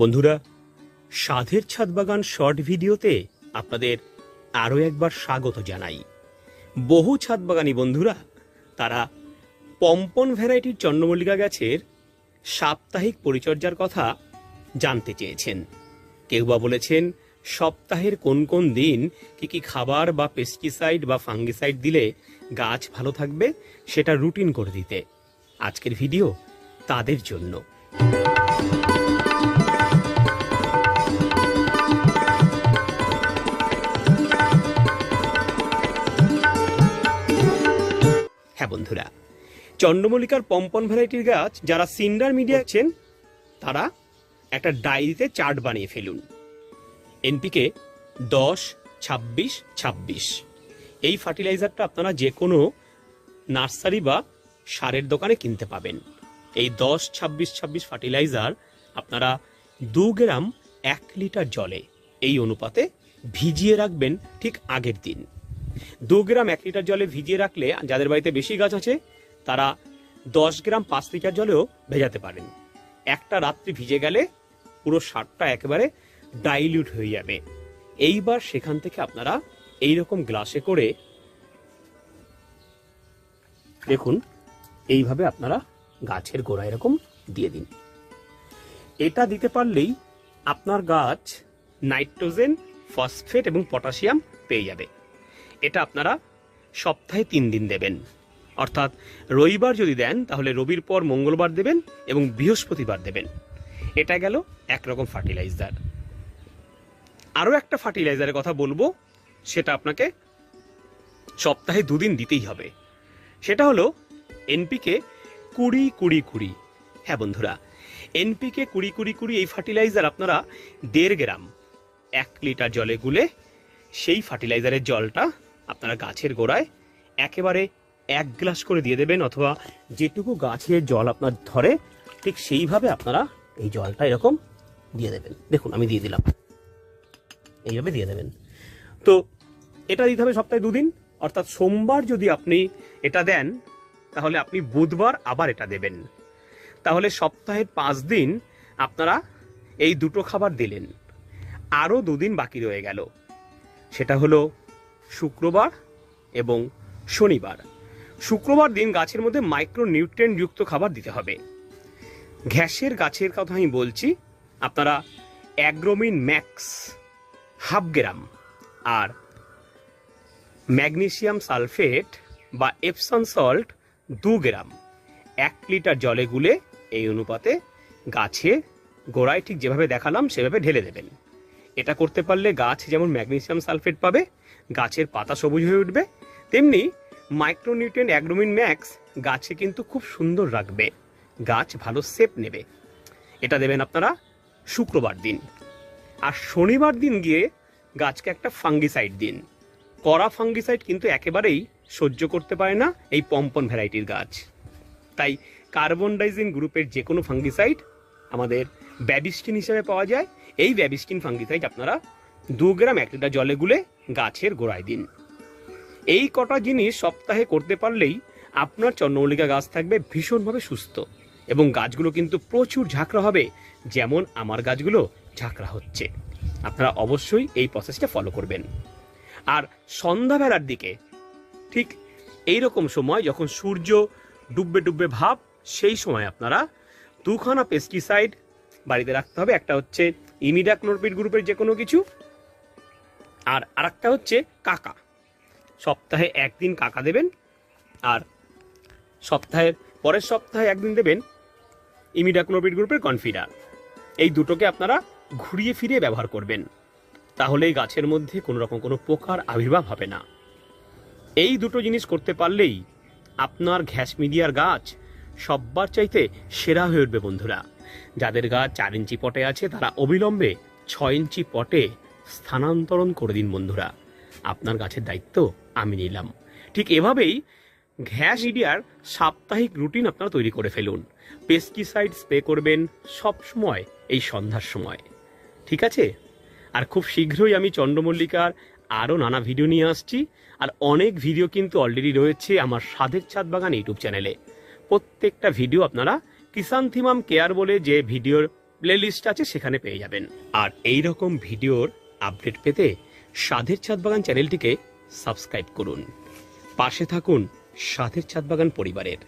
বন্ধুরা, সাধের ছাদ বাগান শর্ট ভিডিওতে আপনাদের আরও একবার স্বাগত জানাই। বহু ছাদ বাগানি বন্ধুরা, তারা পম্পন ভ্যারাইটির চন্দ্রমল্লিকা গাছের সাপ্তাহিক পরিচর্যার কথা জানতে চেয়েছেন। কেউ বা বলেছেন, সপ্তাহের কোন কোন দিন কি কি খাবার বা পেস্টিসাইড বা ফাঙ্গিসাইড দিলে গাছ ভালো থাকবে, সেটা রুটিন করে দিতে। আজকের ভিডিও তাদের জন্য। চন্দ্রমল্লিকার পম্পন ভ্যারাইটির গাছ যারা সিন্ডার মিডিয়া আছেন তারা একটা ডায়েরিতে চার্ট বানিয়ে ফেলুন। এনপিকে দশ ছাব্বিশ ছাব্বিশ। এই ফার্টিলাইজারটা আপনারা যে কোনো নার্সারি বা সারের দোকানে কিনতে পাবেন। এই দশ ছাব্বিশ ছাব্বিশ ফার্টিলাইজার আপনারা দু গ্রাম এক লিটার জলে এই অনুপাতে ভিজিয়ে রাখবেন ঠিক আগের দিন। দু গ্রাম এক লিটার জলে ভিজিয়ে রাখলে যাদের বাড়িতে বেশি গাছ আছে তারা দশ গ্রাম পাঁচ লিটার জলেও ভেজাতে পারেন। একটা রাত্রি ভিজে গেলে পুরো সারটা একেবারে ডাইলিউট হয়ে যাবে। এইবার সেখান থেকে আপনারা এই রকম গ্লাসে করে দেখুন, এইভাবে আপনারা গাছের গোড়া এরকম দিয়ে দিন। এটা দিতে পারলেই আপনার গাছ নাইট্রোজেন, ফসফেট এবং পটাশিয়াম পেয়ে যাবে। এটা আপনারা সপ্তাহে তিন দিন দেবেন। অর্থাৎ রবিবার যদি দেন, তাহলে রবির পর মঙ্গলবার দেবেন এবং বৃহস্পতিবার দেবেন। এটা গেল একরকম ফার্টিলাইজার। আরও একটা ফার্টিলাইজারের কথা বলব, সেটা আপনাকে সপ্তাহে দুদিন দিতেই হবে। সেটা হলো এনপিকে কুড়ি কুড়ি কুড়ি। হ্যাঁ বন্ধুরা এনপিকে কুড়ি কুড়ি কুড়ি এই ফার্টিলাইজার আপনারা দেড় গ্রাম, এক লিটার জলে গুলে সেই ফার্টিলাইজারের জলটা আপনারা গাছের গোড়ায় একেবারে এক গ্লাস করে দিয়ে দেবেন, অথবা যেটুকু গাছের জল আপনার ধরে, ঠিক সেইভাবে আপনারা এই জলটা এরকম দিয়ে দেবেন। দেখুন, আমি দিয়ে দিলাম। এইভাবে দিয়ে দেবেন। তো এটা দিতে হবে সপ্তাহে দুদিন, অর্থাৎ সোমবার যদি আপনি এটা দেন, তাহলে আপনি বুধবার আবার এটা দেবেন। তাহলে সপ্তাহে পাঁচ দিন আপনারা এই দুটো খাবার দিলেন। আরও দুদিন বাকি রয়ে গেল। সেটা হলো শুক্রবার এবং শনিবার। শুক্রবার দিন গাছের মধ্যে মাইক্রো নিউট্রিয়েন্ট যুক্ত খাবার দিতে হবে। ঘ্যাসের গাছের কথা আমি বলছি, আপনারা অ্যাগ্রোমিন ম্যাক্স, হাফ গ্রাম আর ম্যাগনেসিয়াম সালফেট বা এপসন সল্ট দু গ্রাম, এক লিটার জলে গুলে এই অনুপাতে গাছে গোড়ায় ঠিক যেভাবে দেখালাম সেভাবে ঢেলে দেবেন। এটা করতে পারলে গাছ যেমন ম্যাগনেসিয়াম সালফেট পাবে, গাছের পাতা সবুজ হয়ে উঠবে, তেমনি মাইক্রোনিউট্রিয়েন্ট অ্যাগ্রোমিন ম্যাক্স গাছে কিন্তু খুব সুন্দর রাখবে। গাছ ভালো সেপ নেবে। এটা দেবেন আপনারা শুক্রবার দিন। আর শনিবার দিন গিয়ে গাছকে একটা ফাঙ্গিসাইড দিন। কড়া ফাঙ্গিসাইড কিন্তু একেবারেই সহ্য করতে পারে না এই পম্পন ভ্যারাইটির গাছ। তাই কার্বন ডাইজিন গ্রুপের যে কোনো ফাঙ্গিসাইড আমাদের ব্যাবিস্টিন হিসেবে পাওয়া যায়। এই ব্যাবিস্টিন ফাঙ্গিসাইড আপনারা দু গ্রাম এক লিটার জলে গুলে গাছের গোড়ায় দিন। এই কটা জিনিস সপ্তাহে করতে পারলেই আপনার চন্দ্রমল্লিকা গাছ থাকবে ভীষণভাবে সুস্থ। এবং গাছগুলো কিন্তু প্রচুর ঝাঁকড়া হবে, যেমন আমার গাছগুলো ঝাঁকড়া হচ্ছে। আপনারা অবশ্যই এই প্রসেসটা ফলো করবেন। আর সন্ধ্যাবেলার দিকে, ঠিক এই রকম সময় যখন সূর্য ডুববে ডুববে ভাব, সেই সময় আপনারা দুখানা পেস্টিসাইড বাড়িতে রাখতে হবে। একটা হচ্ছে ইমিডাক্লোরপিড গ্রুপের যে কোনো কিছু, আর আরেকটা হচ্ছে কাকা। সপ্তাহে একদিন কাকা দেবেন আর সপ্তাহের পরের সপ্তাহে একদিন দেবেন ইমিডাক্লোরপিড গ্রুপের কনফিডার। এই দুটোকে আপনারা ঘুরিয়ে ফিরিয়ে ব্যবহার করবেন। তাহলেই গাছের মধ্যে কোনো রকম কোনো পোকার আবির্ভাব হবে না। এই দুটো জিনিস করতে পারলেই আপনার ঘ্যাস মিডিয়ার গাছ সব্বার চাইতে সেরা হয়ে উঠবে বন্ধুরা। যাদের গাছ চার ইঞ্চি পটে আছে, তারা অবিলম্বে ছয় ইঞ্চি পটে স্থানান্তরণ করে দিন বন্ধুরা। আপনার গাছের দায়িত্ব আমি নিলাম। ঠিক এভাবেই ঘ্যাস ইডিয়ার সাপ্তাহিক রুটিন আপনারা তৈরি করে ফেলুন। পেস্টিসাইড স্প্রে করবেন সব সময়, এই সন্ধ্যার সময়। ঠিক আছে? আর খুব শীঘ্রই আমি চন্দ্রমল্লিকার আরও নানা ভিডিও নিয়ে আসছি। আর অনেক ভিডিও কিন্তু অলরেডি রয়েছে আমার সাধের ছাদ বাগান ইউটিউব চ্যানেলে। প্রত্যেকটা ভিডিও আপনারা কিষান থিমাম কেয়ার বলে যে ভিডিওর প্লে লিস্ট আছে সেখানে পেয়ে যাবেন। আর এই রকম ভিডিওর আপডেট পেতে সাধের ছাদ বাগান চ্যানেলটিকে সাবস্ক্রাইব করুন। পাশে থাকুন সাধের ছাদ বাগান পরিবারের।